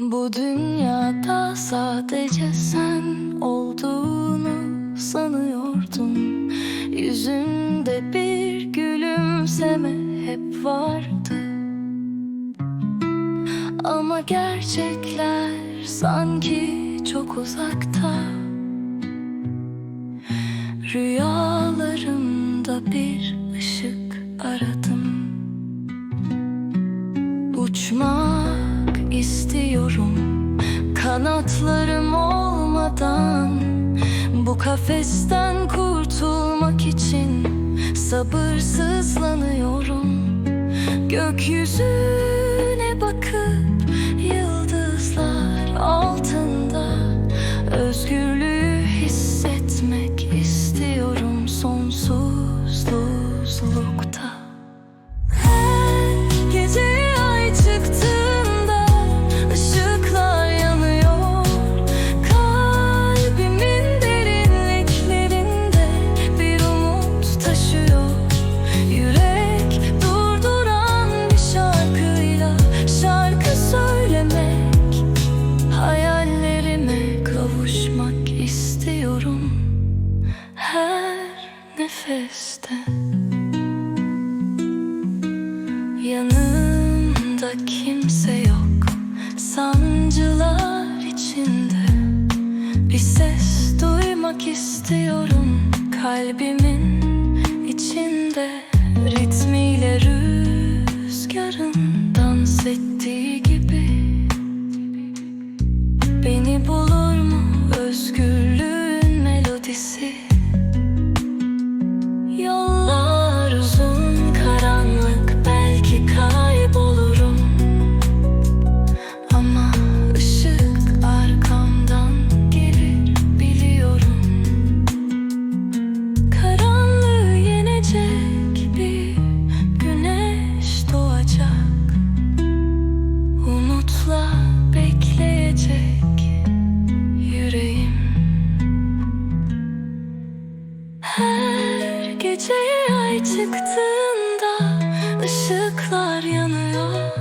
Bu dünyada sadece sen olduğunu sanıyordum. Yüzünde bir gülümseme hep vardı. Ama gerçekler sanki çok uzakta. Rüyalarımda bir ışık aradım kanatlarım olmadan Bu kafesten kurtulmak için sabırsızlanıyorum. Gökyüzüne bakıp kimse yok. Sancılar içinde. Bir ses duymak istiyorum Kalbimin içinde. Ritmiyle rüzgarın dans ettiği Her geceye ay çıktığında ışıklar yanıyor.